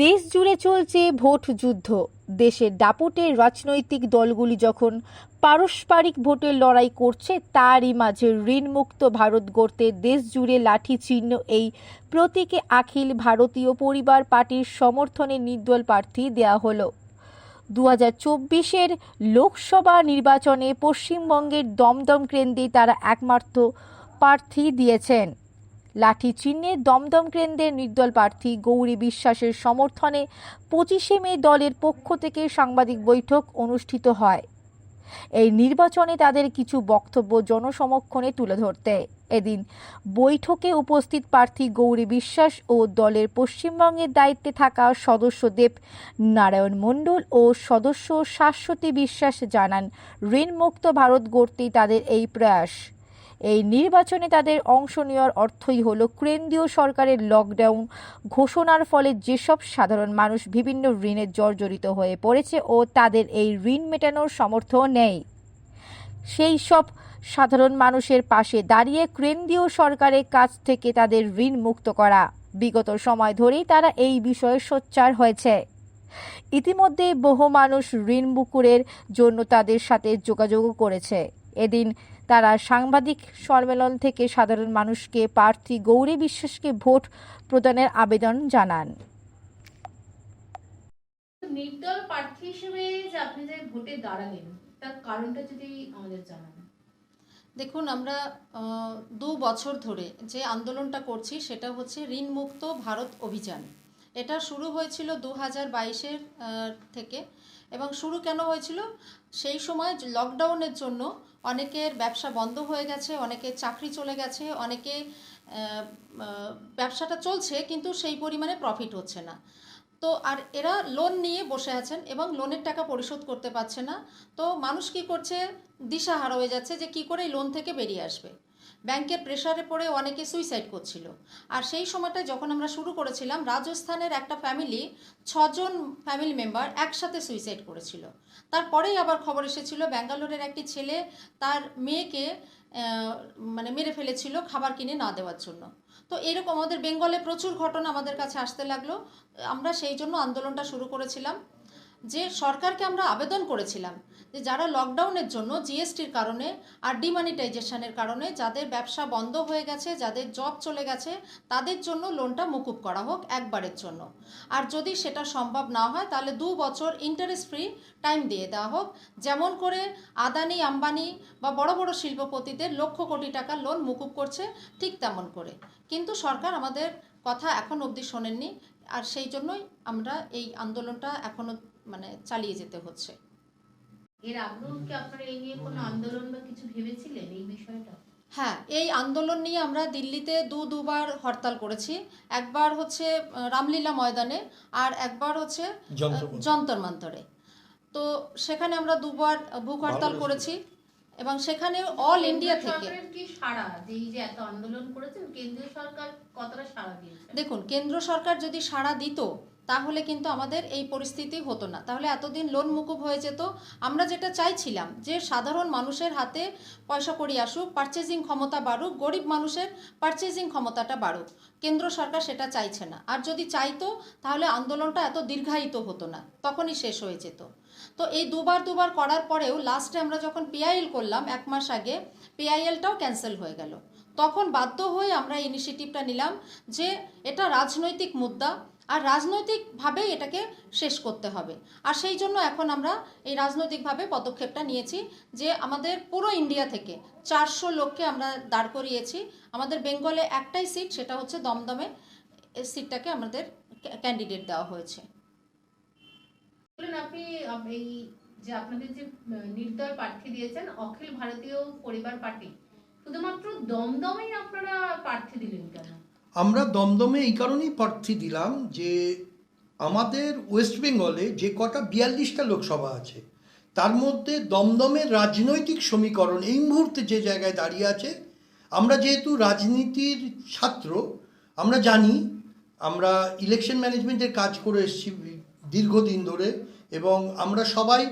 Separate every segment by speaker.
Speaker 1: দেশ জুড়ে চলছে ভোট যুদ্ধ। দেশের দাপটে রাজনৈতিক দলগুলি যখন পারস্পরিক ভোটের লড়াই করছে, তারই মাঝে ঋণমুক্ত ভারত গড়তে দেশ জুড়ে লাঠি চিহ্ন এই প্রতীকে আখিল ভারতীয় পরিবার পার্টির সমর্থনে নির্দল প্রার্থী দেয়া হলো। দু হাজার চব্বিশের লোকসভা নির্বাচনে পশ্চিমবঙ্গের দমদম কেন্দ্রে তারা একমাত্র প্রার্থী দিয়েছেন। লাঠি চিহ্নে দমদম কেন্দ্রের নির্দল প্রার্থী গৌরী বিশ্বাসের সমর্থনে পঁচিশে মে দলের পক্ষ থেকে সাংবাদিক বৈঠক অনুষ্ঠিত হয়। এই নির্বাচনে তাদের কিছু বক্তব্য জনসমক্ষণে তুলে ধরতে। এদিন বৈঠকে উপস্থিত প্রার্থী গৌরী বিশ্বাস ও দলের পশ্চিমবঙ্গের দায়িত্বে থাকা সদস্য দেব নারায়ণ মণ্ডল ও সদস্য শাশ্বতী বিশ্বাস জানান, ঋণমুক্ত ভারত গড়তেই তাদের এই প্রয়াস। এই নির্বাচনে তাদের অংশ নেওয়ার অর্থই হলো কেন্দ্রীয় সরকারের লকডাউন ঘোষণার ফলে যেসব সাধারণ মানুষ বিভিন্ন ঋণে জর্জরিত হয়ে পড়েছে ও তাদের এই ঋণ মেটানোর সামর্থ্য নেই। সেই সব সাধারণ মানুষের পাশে দাঁড়িয়ে কেন্দ্রীয় সরকারের কাছ থেকে তাদের ঋণ মুক্ত করা। বিগত সময় ধরেই তারা এই বিষয়ে সোচ্চার হয়েছে। ইতিমধ্যে বহু মানুষ ঋণ মুকুরের জন্য তাদের সাথে যোগাযোগও করেছে। এদিন তারা সাংবাদিক সম্মেলন থেকে সাধারণ মানুষকে প্রার্থী গৌরী বিশ্বাসকে ভোট প্রদানের আবেদন জানান।
Speaker 2: নির্দল প্রার্থী হিসেবে যে আপনি যে ভোটে দাঁড়ালেন তার কারণটা যদি আমাদের জানান।
Speaker 3: দেখুন আমরা দু বছর ধরে যে আন্দোলনটা করছি সেটা হচ্ছে ঋণমুক্ত ভারত অভিযান। এটা শুরু হয়েছিল দু হাজার বাইশের থেকে। এবং শুরু কেন হয়েছিল? সেই সময় লকডাউনের জন্য অনেকের ব্যবসা বন্ধ হয়ে গেছে, অনেকে চাকরি চলে গেছে, অনেকে ব্যবসাটা চলছে কিন্তু সেই পরিমাণে প্রফিট হচ্ছে না। তো আর এরা লোন নিয়ে বসে আছেন এবং লোনের টাকা পরিশোধ করতে পারছে না। তো মানুষ কি করছে? দিশাহারা হয়ে যাচ্ছে যে কি করে লোন থেকে বেরিয়ে আসবে। ব্যাংকের প্রেশারে পড়ে অনেকে সুইসাইড করছিল। আর সেই সময়টা যখন আমরা শুরু করেছিলাম, রাজস্থানের একটা ফ্যামিলি, ছজন ফ্যামিলি মেম্বার একসাথে সুইসাইড করেছিল। তারপরেই আবার খবর এসেছিল, ব্যাঙ্গালোরের একটি ছেলে তার মেয়েকে মানে মেরে ফেলেছিল খাবার কিনে না দেওয়ার জন্য। তো এরকম আমাদের বেঙ্গলে প্রচুর ঘটনা আমাদের কাছে আসতে লাগল। আমরা সেই জন্য আন্দোলনটা শুরু করেছিলাম। যে সরকারকে আমরা আবেদন করেছিলাম যে যারা লকডাউনের জন্য জিএসটির কারণে আর ডিমানিটাইজেশনের কারণে যাদের ব্যবসা বন্ধ হয়ে গেছে, যাদের জব চলে গেছে, তাদের জন্য লোনটা মুকুব করা হোক একবারের জন্য। আর যদি সেটা সম্ভব না হয়, তাহলে দু বছর ইন্টারেস্ট ফ্রি টাইম দিয়ে দেওয়া হোক। যেমন করে আদানি, আম্বানি বা বড় বড় শিল্পপতিদের লক্ষ কোটি টাকা লোন মুকুব করছে, ঠিক তেমন করে। কিন্তু সরকার আমাদের কথা এখন অবধি শোনেননি, আর সেই জন্যই আমরা এই আন্দোলনটা এখনও মানে চালিয়ে যেতে হচ্ছে।
Speaker 2: এর আগেও কি আপনারা এই নিয়ে কোনো আন্দোলন বা কিছু ভেবেছিলেন এই বিষয়টা?
Speaker 3: হ্যাঁ এই আন্দোলন নিয়ে আমরা দিল্লিতে দু দুবার হরতাল করেছি। একবার হচ্ছে রামলীলা ময়দানে আর একবার হচ্ছে যন্তর মন্তরে তো সেখানে আমরা দুবার ভুক হরতাল করেছি এবং সেখানে অল ইন্ডিয়া থেকে দেখুন কেন্দ্র সরকার যদি সাড়া দিত তাহলে কিন্তু আমাদের এই পরিস্থিতি হতো না। তাহলে এতদিন লোন মুকুব হয়ে যেত। আমরা যেটা চাইছিলাম যে সাধারণ মানুষের হাতে পয়সা কড়ি আসুক পারচেজিং ক্ষমতা বাড়ুক, গরিব মানুষের পারচেজিং ক্ষমতাটা বাড়ুক। কেন্দ্র সরকার সেটা চাইছে না। আর যদি চাইতো, তাহলে আন্দোলনটা এত দীর্ঘায়িত হতো না। তখনই শেষ হয়ে যেত। তো এই দুবার দুবার করার পরেও লাস্টে আমরা যখন পিআইএল করলাম এক মাস আগে পিআইএলটাও ক্যান্সেল হয়ে গেল। তখন বাধ্য হয়ে আমরা ইনিশিয়েটিভটা নিলাম যে এটা রাজনৈতিক মুদ্রা। আর রাজনৈতিকভাবেই এটাকে শেষ করতে হবে। আর সেই জন্য এখন আমরা এই রাজনৈতিকভাবে পদক্ষেপটা নিয়েছি যে আমাদের পুরো ইন্ডিয়া থেকে চারশো লোককে আমরা দাঁড় করিয়েছি। আমাদের বেঙ্গলে একটাই সিট, সেটা হচ্ছে দমদমে। সিটটাকে আমাদের ক্যান্ডিডেট দেওয়া হয়েছে।
Speaker 2: আপনি এই যে আপনাদের যে নির্দয় প্রার্থী দিয়েছেন, অখিল ভারতীয় পরিবার পার্টি, শুধুমাত্র দমদমেই আপনারা প্রার্থী দিলেন কেন?
Speaker 4: আমরা দমদমে এই কারণেই প্রার্থী দিলাম যে আমাদের ওয়েস্ট বেঙ্গলে যে কটা বিয়াল্লিশটা লোকসভা আছে, তার মধ্যে দমদমের রাজনৈতিক সমীকরণ এই মুহূর্তে যে জায়গায় দাঁড়িয়ে আছে, আমরা যেহেতু রাজনীতির ছাত্র, আমরা জানি, আমরা ইলেকশন ম্যানেজমেন্টের কাজ করে এসেছি দীর্ঘদিন ধরে এবং আমরা সবাই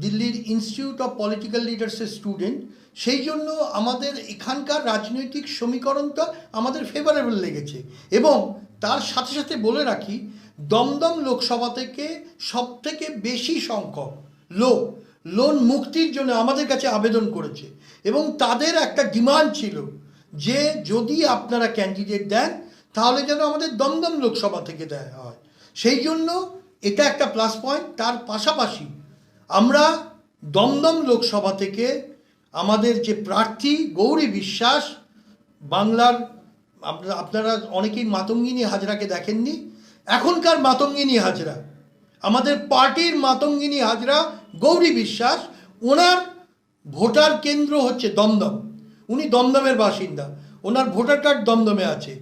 Speaker 4: দিল্লির ইনস্টিটিউট অফ পলিটিক্যাল লিডার্সের স্টুডেন্ট সেই জন্য আমাদের এখানকার রাজনৈতিক সমীকরণটা আমাদের ফেভারেবল লেগেছে। এবং তার সাথে সাথে বলে রাখি, দমদম লোকসভা থেকে সব থেকে বেশি সংখ্যক লোক লোন মুক্তির জন্য আমাদের কাছে আবেদন করেছে। এবং তাদের একটা ডিমান্ড ছিল যে যদি আপনারা ক্যান্ডিডেট দেন, তাহলে যেন আমাদের দমদম লোকসভা থেকে দেয়া হয়। সেই জন্য এটা একটা প্লাস পয়েন্ট তার পাশাপাশি আমরা দমদম লোকসভা থেকে আমাদের যে প্রার্থী গৌরী বিশ্বাস, বাংলার আপনারা অনেকেই মাতঙ্গিনী হাজরাকে দেখেননি, এখনকার মাতঙ্গিনী হাজরা, আমাদের পার্টির মাতঙ্গিনী হাজরা গৌরী বিশ্বাস, ওনার ভোটার কেন্দ্র হচ্ছে দমদম। উনি দমদমের বাসিন্দা, ওনার ভোটার কার্ড দমদমে আছে।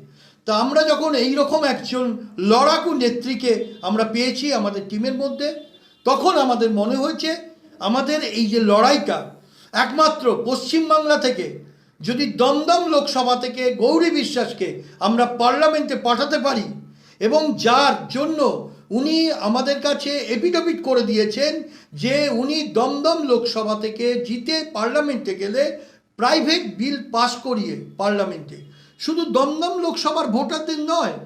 Speaker 4: তা আমরা যখন এই রকম একজন লড়াকু নেত্রীকে আমরা পেয়েছি আমাদের টিমের মধ্যে তখন আমাদের মনে হয়েছে, আমাদের এই যে লড়াইটা, একমাত্র পশ্চিমবাংলা থেকে, যদি দমদম লোকসভা থেকে গৌরী বিশ্বাসকে আমরা পার্লামেন্টে পাঠাতে পারি, এবং যার জন্য উনি আমাদের কাছে এপিডোপিট করে দিয়েছেন যে উনি দমদম লোকসভা থেকে জিতে পার্লামেন্টে গেলে প্রাইভেট বিল পাস করিয়ে পার্লামেন্টে। শুধু দমদম লোকসভার ভোটারদের নয়,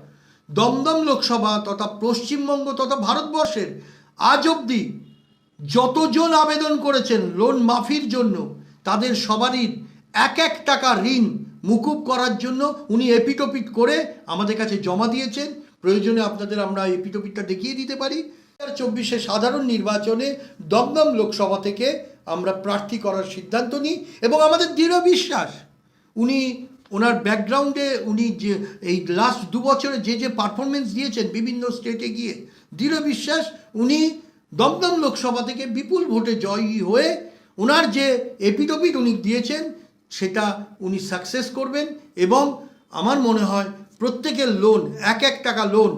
Speaker 4: দমদম লোকসভা তথা পশ্চিমবঙ্গ তথা ভারতবর্ষের আজ অবধি যতজন আবেদন করেছেন লোন মাফির জন্য, তাদের সবারই এক এক টাকা ঋণ মুকুব করার জন্য উনি এপিটোপিট করে আমাদের কাছে জমা দিয়েছেন। প্রয়োজনে আপনাদের আমরা এপিটোপিটটা দেখিয়ে দিতে পারি। চব্বিশে সাধারণ নির্বাচনে দমদম লোকসভা থেকে আমরা প্রার্থী করার সিদ্ধান্ত নিই এবং আমাদের দৃঢ় বিশ্বাস, উনি ওনার ব্যাকগ্রাউন্ডে উনি যে এই লাস্ট দু বছরে যে যে পারফরমেন্স দিয়েছেন বিভিন্ন স্টেটে গিয়ে, দৃঢ় বিশ্বাস, উনি দমদম লোকসভা থেকে বিপুল ভোটে জয়ী হয়ে ওনার যে এপিডোপিট উনি দিয়েছেন, সেটা উনি সাকসেস করবেন এবং আমার মনে হয় প্রত্যেকের লোন এক এক টাকা লোন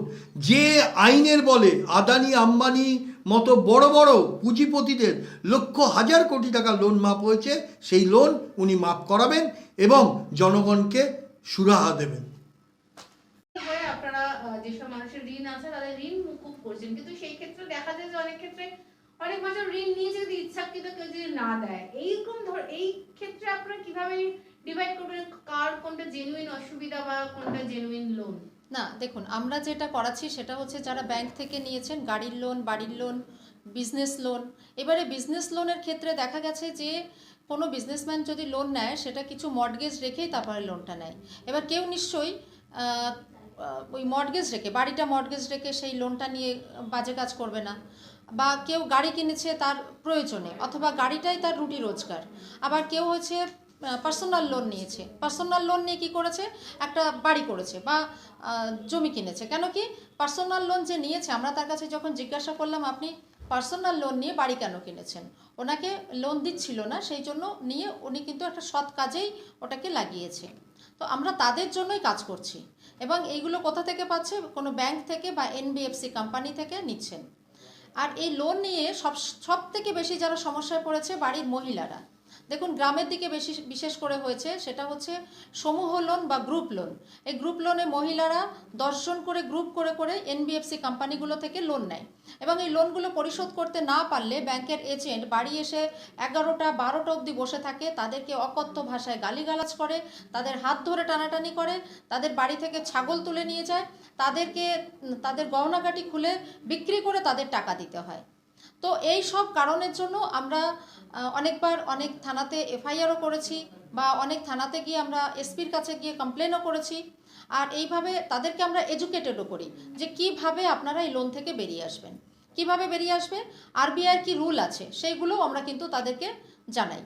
Speaker 4: যে আইনের বলে আদানি, আম্বানি মতো বড় বড় পুঁজিপতিদের লক্ষ হাজার কোটি টাকা লোন মাপ হয়েছে, সেই লোন উনি মাপ করাবেন এবং জনগণকে সুরাহা দেবেন।
Speaker 2: আপনারা যেসব মানুষের ঋণ আছে তাদের ঋণ মুকুব করছেন। কিন্তু সেই ক্ষেত্রে দেখা যায় যে অনেক ক্ষেত্রে অনেক মানুষ ঋণ নিয়ে যদি ইচ্ছাকৃত কেউ যদি না দেয় এইরকম ধর এই ক্ষেত্রে আপনারা কীভাবে ডিভাইড করবেন? কার কোনটা জেনুইন অসুবিধা বা কোনটা জেনুইন লোন
Speaker 3: না দেখুন আমরা যেটা করাচ্ছি সেটা হচ্ছে যারা ব্যাংক থেকে নিয়েছেন গাড়ির লোন বাড়ির লোন বিজনেস লোন এবারে বিজনেস লোনের ক্ষেত্রে দেখা গেছে যে, কোনো বিজনেসম্যান যদি লোন নেয়, সেটা কিছু মর্টগেজ রেখেই তারপরে লোনটা নেয়। এবার কেউ নিশ্চয়ই ওই মর্টগেজ রেখে, বাড়িটা মর্টগেজ রেখে সেই লোনটা নিয়ে বাজে কাজ করবে না। বা কেউ গাড়ি কিনেছে তার প্রয়োজনে, অথবা গাড়িটাই তার রুটি রোজগার। আবার কেউ হচ্ছে পার্সোনাল লোন নিয়েছে। পার্সোনাল লোন নিয়ে কি করেছে? একটা বাড়ি করেছে বা জমি কিনেছে। কেন কি? পার্সোনাল লোন যে নিয়েছে, আমরা তার কাছে যখন জিজ্ঞাসা করলাম, আপনি পার্সোনাল লোন নিয়ে বাড়ি কেন কিনেছেন? ওনাকে লোন দিচ্ছিল না, সেই জন্য নিয়ে উনি কিন্তু একটা সৎ কাজেই ওটাকে লাগিয়েছে তো আমরা তাদের জন্যই কাজ করছি এবং এইগুলো কোথা থেকে পাচ্ছে? কোনো ব্যাংক থেকে বা এনবিএফসি কোম্পানি থেকে নিচ্ছেন। আর এই লোন নিয়ে সব সব থেকে বেশি যারা সমস্যায় পড়েছে বাড়ির মহিলারা। দেখুন, গ্রামের দিকে বেশি, বিশেষ করে হয়েছে সেটা হচ্ছে সমূহ লোন বা গ্রুপ লোন এই গ্রুপ লোনে মহিলারা দর্শন করে গ্রুপ করে করে এনবিএফসি কোম্পানিগুলো থেকে লোন নেয়। এবং এই লোনগুলো পরিশোধ করতে না পারলে ব্যাংকের এজেন্ট বাড়ি এসে এগারোটা, বারোটা অবধি বসে থাকে, তাদেরকে অকথ্য ভাষায় গালিগালাজ করে, তাদের হাত ধরে টানাটানি করে, তাদের বাড়ি থেকে ছাগল তুলে নিয়ে যায়, তাদেরকে, তাদের গহনাগাটি খুলে বিক্রি করে তাদের টাকা দিতে হয়। তো এই সব কারণের জন্য আমরা অনেকবার অনেক থানাতে এফআইআরও করেছি বা অনেক থানাতে গিয়ে আমরা এসপির কাছে গিয়ে কমপ্লেনও করেছি। আর এইভাবে তাদেরকে আমরা এডুকেটেডও করি যে কীভাবে আপনারা এই লোন থেকে বেরিয়ে আসবেন। কীভাবে বেরিয়ে আসবে? আরবিআইয়ের কি রুল আছে? সেইগুলোও আমরা কিন্তু তাদেরকে জানাই।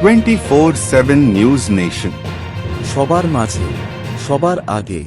Speaker 5: Twenty four seven news nation. সবার মাঝে সবার আগে